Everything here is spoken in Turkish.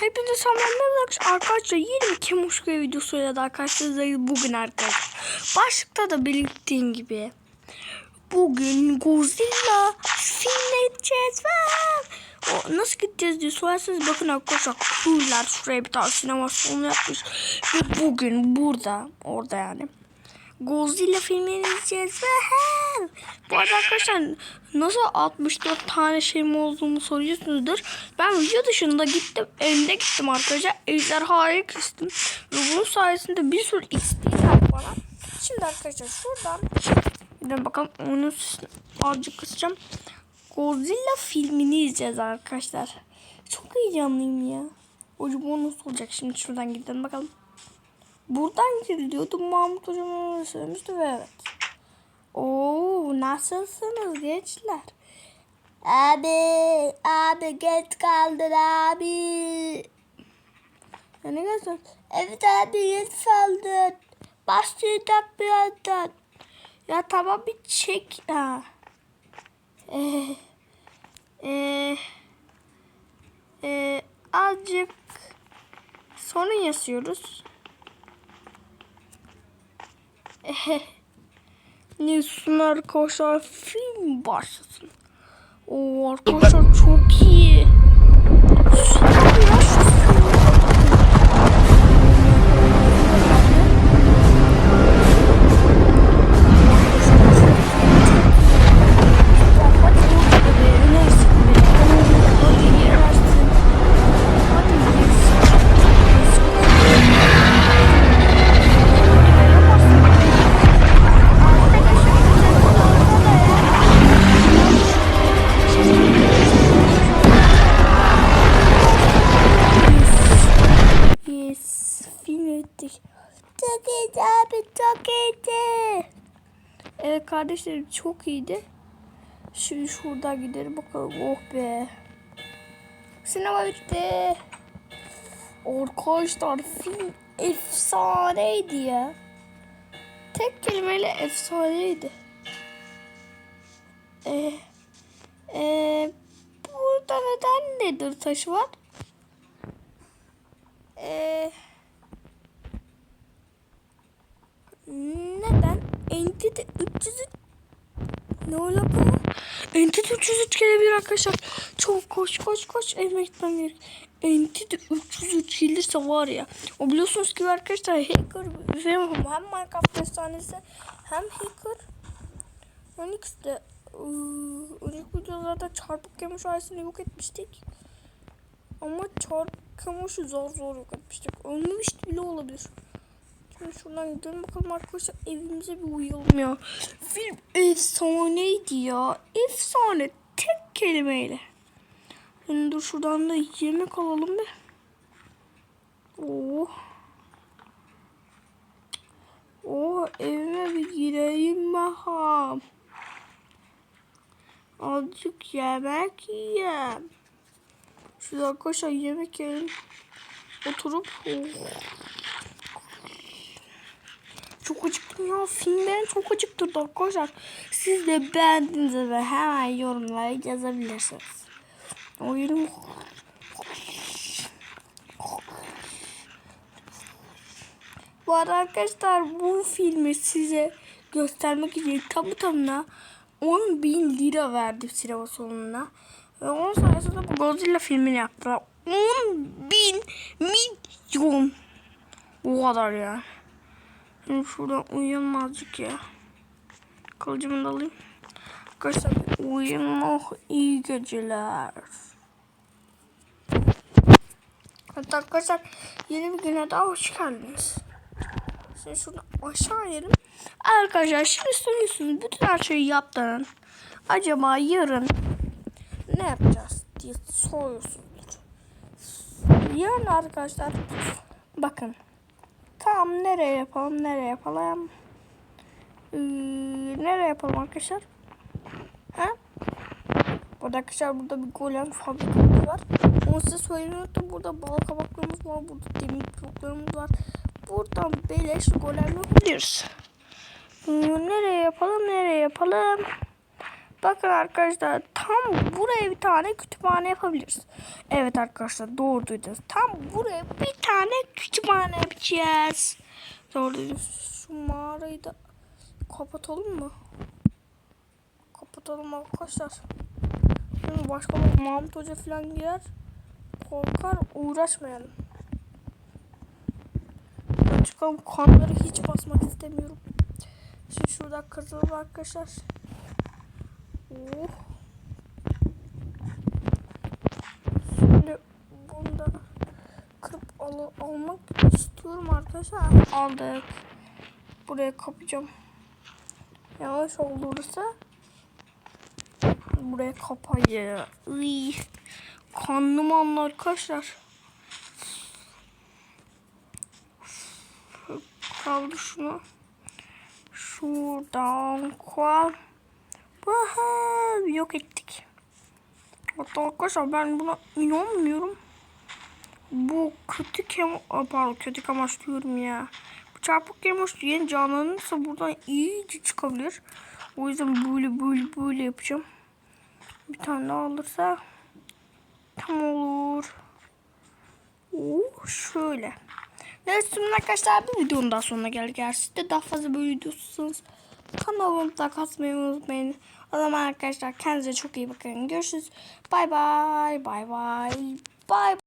Hepinize selamlar arkadaşlar. Yeni bir Kemuşka videosuyla da arkadaşlarınızdayız bugün arkadaşlar. Başlıkta da belirttiğim gibi. Bugün Godzilla filmine gideceğiz. O, nasıl gideceğiz diye sorarsanız bakın arkadaşlar. Kurlar şuraya bir tane sinema salonu yapmış. Ve bugün burada orada yani. Godzilla filmini izleyeceğiz. Bu arada arkadaşlar nasıl 64 tane şeyim olduğunu soruyorsunuzdur. Ben video dışında gittim. Evimde gittim arkadaşlar. Ejderhaya kestim. Ve bunun sayesinde bir sürü XP bana. Şimdi arkadaşlar şuradan bir bakalım onun sesini azıcık kısacağım. Godzilla filmini izleyeceğiz arkadaşlar. Çok heyecanlıyım ya. Hocam o nasıl olacak? Şimdi şuradan gidelim bakalım. Buradan giriliyordu. Mahmut hocam öyle söylemişti ve evet. Oo nasılsınız gençler? Abi, abi geç kaldın abi. Ne gelsin? Evet abi geç kaldın. Başlayacak birazdan. Ya tamam bir çek. Ha. Ee, ee, ee, azıcık sorun yaşıyoruz. Neyse arkadaşlar film başlasın. Oo arkadaşlar çok iyi. Süper Çok iyiydi abi, çok iyiydi. Evet kardeşlerim çok iyiydi. Şimdi şuradan gidelim bakalım. Oh be. Sinema bitti. Arkadaşlar film efsaneydi ya. Tek kelimeyle efsaneydi. Ee, ee, burada neden nedir taşı var? Ee, ne alaka? Entity 303 gelebilir arkadaşlar. Çok koş koş koş evime gitmem gerek. Entity 303 gelirse var ya. O biliyorsunuz ki arkadaşlar hacker hem, hem Minecraft efsanesi hem hacker. Onyx'te Onyx videolarda çarpık yemiş ailesini yok etmiştik. Ama çarpıkamışı zor zor yok etmiştik. Ölmemiş bile olabilir. Şimdi şuradan gidelim bakalım arkadaşlar evimize bir uyuyalım ya. Film efsaneydi ya. Efsane tek kelimeyle. Şimdi dur şuradan da yemek alalım bir. Oh. Oh evime bir gireyim bakalım. Azıcık yemek yiyeyim. Şurada arkadaşlar yemek yiyelim. Oturup oh. Çok acıktım ya. Film beni çok acıktırdı arkadaşlar. Siz de beğendiniz ve hemen yorumlara yazabilirsiniz. Oyunum Bu arada arkadaşlar bu filmi size göstermek için tamı tamına 10 bin lira verdim sinema salonuna. Ve onun sayesinde bu Godzilla filmini yaptılar. 10 bin milyon. O kadar ya. Şimdi şuradan uyuyalım azıcık ya. Kılıcımı da alayım. Arkadaşlar uyumak iyi geceler. Evet arkadaşlar yeni bir güne daha hoş geldiniz. Şimdi şuradan aşağı inelim. Arkadaşlar şimdi soruyorsunuz bütün her şeyi yaptın. Acaba yarın ne yapacağız diye soruyorsunuz. Yarın arkadaşlar bakın Tamam nereye yapalım nereye yapalım. Ee, nereye yapalım arkadaşlar? Ha? Burada arkadaşlar burada bir golem fabrikamız var. Onu size söylemeyi unuttum. Burada bal kabaklarımız var. Burada demir bloklarımız var. Buradan beleş golem yapabiliriz. Ee, nereye yapalım nereye yapalım? Bakın arkadaşlar tam buraya bir tane kütüphane yapabiliriz. Evet arkadaşlar doğru duydunuz. Tam buraya bir tane kütüphane yapacağız. Doğru duydunuz. Şu mağarayı da kapatalım mı? Kapatalım arkadaşlar. Şimdi başka bir Mahmut Hoca falan girer. Korkar uğraşmayalım. Çıkalım kanları hiç basmak istemiyorum. Şimdi şurada kazalım arkadaşlar. Oh. Şimdi bunu da kırıp al almak istiyorum arkadaşlar. Aldık. Buraya kapacağım. Yanlış olursa buraya kapayı. Iy. Kanlı manlı arkadaşlar. Kaldı şunu. Şuradan koyalım. Vaha, yok ettik. Hatta arkadaşlar ben buna inanmıyorum. Bu kötü kem... Aa, Pardon kötü kamaç diyorum ya. Bu çarpık kemaç yeni canlanırsa buradan iyice çıkabilir. O yüzden böyle böyle böyle yapacağım. Bir tane daha alırsa tam olur. Oo, şöyle. Neyse arkadaşlar bu videonun daha sonuna geldik. Eğer siz de daha fazla böyle videosunuz kanalımıza katmayı unutmayın. O zaman arkadaşlar kendinize çok iyi bakın. Görüşürüz. Bay bay. Bay bay. Bay